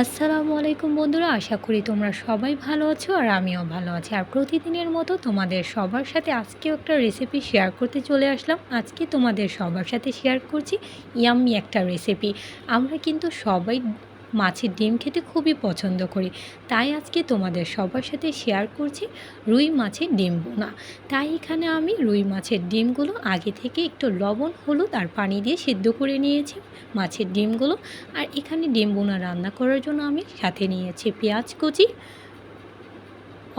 আসসালামু আলাইকুম বন্ধুরা, আশা করি তোমরা সবাই ভালো আছো আর আমিও ভালো আছি। আর প্রতিদিনের মতো তোমাদের সবার সাথে আজকেও একটা রেসিপি শেয়ার করতে চলে আসলাম। আজকে তোমাদের সবার সাথে শেয়ার করছি ইয়াম্মি একটা রেসিপি আমরা কিন্তু সবাই মাছের ডিম খেতে খুবই পছন্দ করি। তাই আজকে তোমাদের সবার সাথে শেয়ার করছি রুই মাছের ডিম বোনা তাই এখানে আমি রুই মাছের ডিমগুলো আগে থেকে একটু লবণ, হলুদ আর পানি দিয়ে সিদ্ধ করে নিয়েছি মাছের ডিমগুলো। আর এখানে ডিম বোনা রান্না করার জন্য আমি সাথে নিয়েছি পেঁয়াজ কুচি,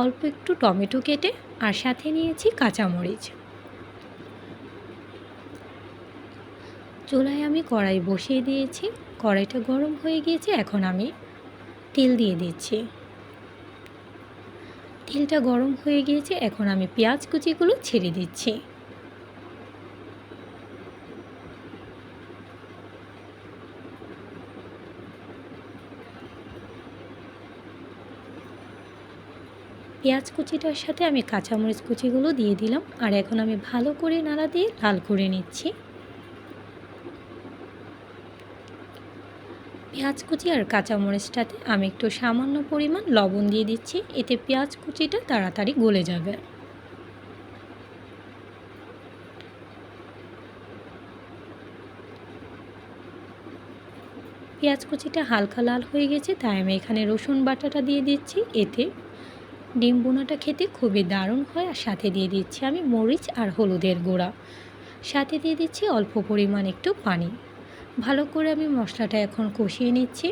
অল্প একটু টমেটো কেটে আর সাথে নিয়েছি কাঁচামরিচ। চুলায় আমি কড়াই বসিয়ে দিয়েছি। কড়াইটা গরম হয়ে গিয়েছে, এখন আমি তেল দিয়ে দিচ্ছি। তেলটা গরম হয়ে গিয়েছে, এখন আমি পেঁয়াজ কুচিগুলো ছেড়ে দিচ্ছি। পেঁয়াজ কুচিটার সাথে আমি কাঁচামরিচ কুচিগুলো দিয়ে দিলাম, আর এখন আমি ভালো করে নাড়া দিয়ে লাল করে নিচ্ছি। পেঁয়াজ কুচি আর কাঁচামরিচটাতে আমি একটু সামান্য পরিমাণ লবণ দিয়ে দিচ্ছি। এতে পেঁয়াজ কুচিটা তাড়াতাড়ি গলে যাবে। পেঁয়াজ কুচিটা হালকা লাল হয়ে গেছে, তাই আমি এখানে রসুন বাটাটা দিয়ে দিচ্ছি। এতে ডিম বোনাটা খেতে খুবই দারুণ হয়, আর সাথে দিয়ে দিচ্ছি আমি মরিচ আর হলুদের গুঁড়া। সাথে দিয়ে দিচ্ছি অল্প পরিমাণ একটু পানি। ভালো করে আমি মশলাটা এখন কষিয়ে নিচ্ছি।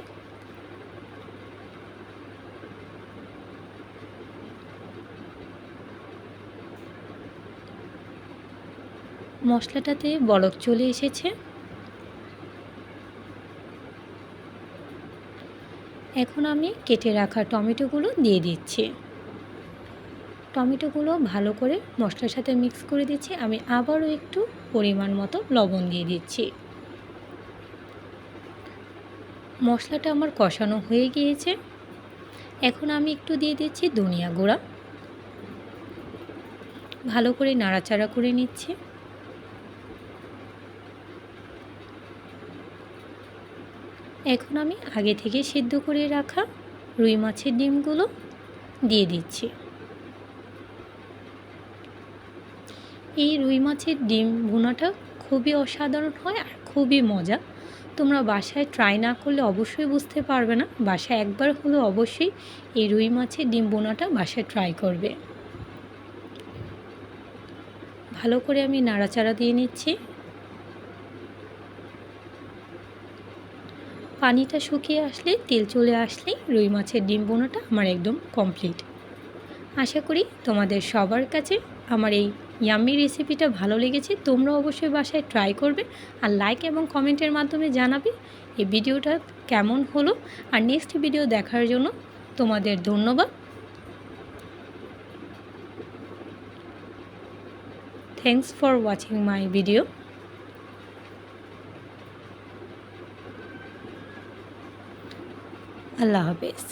মশলাটাতে বরফ চলে এসেছে। এখন আমি কেটে রাখা টমেটোগুলো দিয়ে দিচ্ছি। টমেটোগুলো ভালো করে মশলার সাথে মিক্স করে দিচ্ছি। আমি আবারও একটু পরিমাণ মতো লবণ দিয়ে দিচ্ছি। মশলাটা আমার কষানো হয়ে গিয়েছে। এখন আমি একটু দিয়ে দিচ্ছি ধনিয়া গুঁড়া। ভালো করে নাড়াচাড়া করে নিচ্ছি। এখন আমি আগে থেকে সিদ্ধ করে রাখা রুই মাছের ডিমগুলো দিয়ে দিচ্ছি। এই রুই মাছের ডিম ভুনাটা খুবই অসাধারণ হয় আর খুবই মজা। তোমরা বাসায় ট্রাই না করলে অবশ্যই বুঝতে পারবে না। বাসায় একবার হলেও অবশ্যই এই রুই মাছের ডিম বোনাটা বাসায় ট্রাই করবে। ভালো করে আমি নাড়াচাড়া দিয়ে নিচ্ছি। পানিটা শুকিয়ে আসলে, তেল চলে আসলেই রুই মাছের ডিম বোনাটা আমার একদম কমপ্লিট আশা করি তোমাদের সবার কাছে আমার এই ইয়াম্মি রেসিপিটা ভালো লেগেছে। তোমরা অবশ্যই বাসায় ট্রাই করবে আর লাইক এবং কমেন্টের মাধ্যমে জানাবে এই ভিডিওটা কেমন হলো। আর নেক্সট ভিডিও দেখার জন্য তোমাদের ধন্যবাদ। Thanks for watching my video আল্লাহ হাফেজ।